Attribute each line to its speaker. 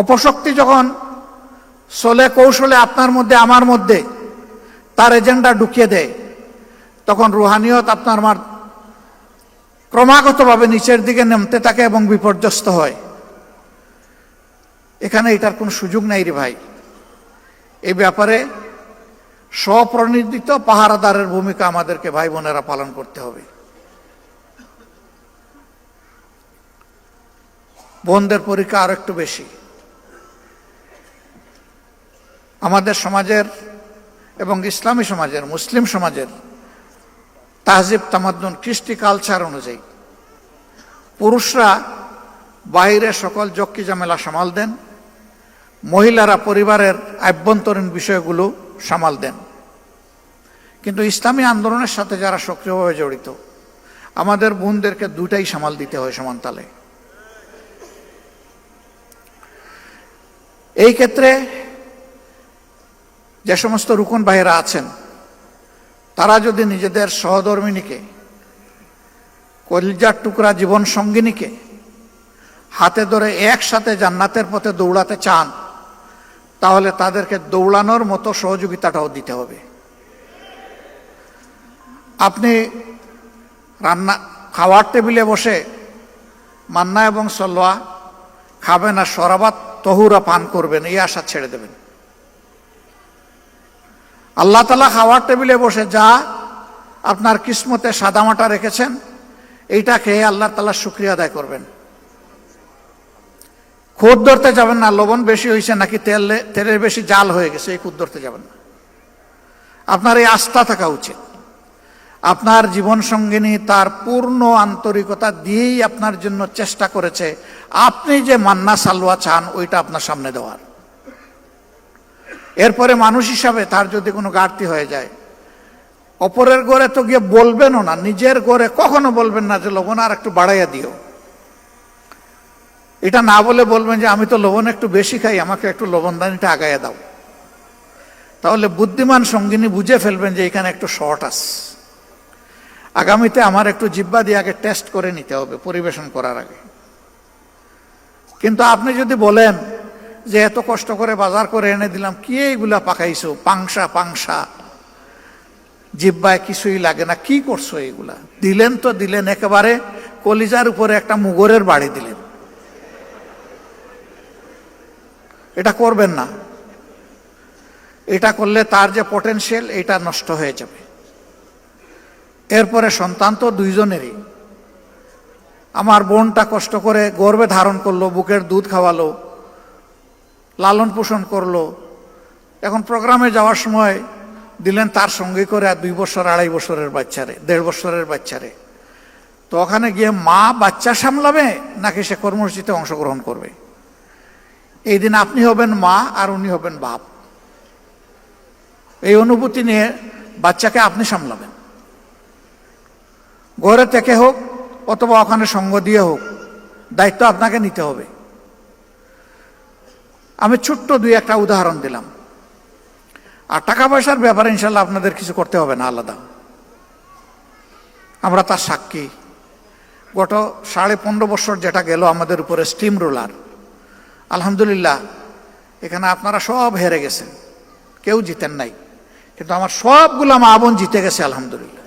Speaker 1: অপশক্তি যখন চলে কৌশলে আপনার মধ্যে, আমার মধ্যে তার এজেন্ডা ঢুকিয়ে দেয়, তখন রুহানিয়ত আপনার আমার ক্রমাগতভাবে নিচের দিকে নেমতে থাকে এবং বিপর্যস্ত হয়। এখানে এটার কোনো সুযোগ নাই রে ভাই। এই ব্যাপারে স্বপ্রণির্দিত পাহারাদারের ভূমিকা আমাদেরকে ভাই বোনেরা পালন করতে হবে। বোনদের পরীক্ষা আরও একটু বেশি। আমাদের সমাজের এবং ইসলামী সমাজের, মুসলিম সমাজের তাহজিব তামাদ্দুন কৃষ্টি কালচার অনুযায়ী পুরুষরা বাইরে সকল জক্কি জামেলা সামাল দেন, মহিলারা পরিবারের আভ্যন্তরীণ বিষয়গুলো সামাল দেন। কিন্তু ইসলামী আন্দোলনের সাথে যারা সক্রিয়ভাবে জড়িত, আমাদের বোনদেরকে দুটাই সামাল দিতে হয় সমানতালে এই ক্ষেত্রে যে সমস্ত রুকন ভাইয়েরা আছেন, তারা যদি নিজেদের সহধর্মিনীকে, কলিজার টুকরা জীবন সঙ্গিনীকে হাতে ধরে একসাথে জান্নাতের পথে দৌড়াতে চান, তাহলে তাদেরকে দৌড়ানোর মতো সহযোগিতাটাও দিতে হবে। আপনি রান্না, খাওয়ার টেবিলে বসে মান্না এবং সলোয়া খাবেন আর সরাবাত তহুরা পান করবেন, এই আশা ছেড়ে দেবেন। আল্লাহ তালা খাওয়ার টেবিলে বসে যা আপনার কিসমতে সাদামাটা রেখেছেন, এইটা খেয়ে আল্লাহ তালা শুক্রিয়া আদায় করবেন। খুদ ধরতে যাবেন না, লবণ বেশি হয়েছে নাকি তেল তেলের বেশি জাল হয়ে গেছে, এই খুদ ধরতে যাবেন না। আপনার এই আস্থা থাকা উচিত। আপনার জীবন সঙ্গিনী তার পূর্ণ আন্তরিকতা দিয়েই আপনার জন্য চেষ্টা করেছে। আপনি যে মান্না সালোয়া চান, ওইটা আপনার সামনে দেওয়ার। এরপরে মানুষ হিসাবে তার যদি কোনো ঘাটতি হয়ে যায়, অপরের ঘরে তো গিয়ে বলবেনও না, নিজের ঘরে কখনো বলবেন না যে লবণ আর একটু বাড়াইয়া দিও। এটা না বলে বলবেন যে আমি তো লবণ একটু বেশি খাই, আমাকে একটু লবণদানিটা আগাইয়া দাও। তাহলে বুদ্ধিমান সঙ্গিনী বুঝে ফেলবেন যে এখানে একটু শর্ট আস আগামীতে আমার একটু জিব্বা দিয়ে আগে টেস্ট করে নিতে হবে, পরিবেশন করার আগে। কিন্তু আপনি যদি বলেন যে এত কষ্ট করে বাজার করে এনে দিলাম, কি এইগুলা পাকাইছো? পাংসা পাংসা জিব্বায় কিছুই লাগে না, কি করছ এইগুলা? দিলেন তো দিলেন, একেবারে কলিজার উপরে একটা মুগরের বাড়ি দিলেন। এটা করবেন না। এটা করলে তার যে পটেনশিয়াল এটা নষ্ট হয়ে যাবে। এরপরে সন্তান তো দুইজনেরই। আমার বোনটা কষ্ট করে গর্বে ধারণ করল, বুকের দুধ খাওয়ালো। লালন পোষণ করল। এখন প্রোগ্রামে যাওয়ার সময় দিলেন তার সঙ্গে করে আর দুই বছর, আড়াই বছরের বাচ্চারে, দেড় বছরের বাচ্চারে। তো ওখানে গিয়ে মা বাচ্চা সামলাবে নাকি সে কর্মসূচিতে অংশগ্রহণ করবে? এই দিন আপনি হবেন মা আর উনি হবেন বাপ। এই অনুভূতি নিয়ে বাচ্চাকে আপনি সামলাবেন। ঘরে থেকে হোক অথবা ওখানে সঙ্গ দিয়ে হোক, দায়িত্ব আপনাকে নিতে হবে। আমি ছোট্ট দুই একটা উদাহরণ দিলাম। আর টাকা পয়সার ব্যাপারে ইনশাল্লাহ আপনাদের কিছু করতে হবে না, আলাদা। আমরা তার সাক্ষী। গত সাড়ে পনেরো বছর যেটা গেল আমাদের উপরে স্টিম রোলার আলহামদুলিল্লাহ, এখানে আপনারা সব হেরে গেছেন। কেউ জিতেন নাই। কিন্তু আমার সবগুলো মা বোন জিতে গেছে, আলহামদুলিল্লাহ।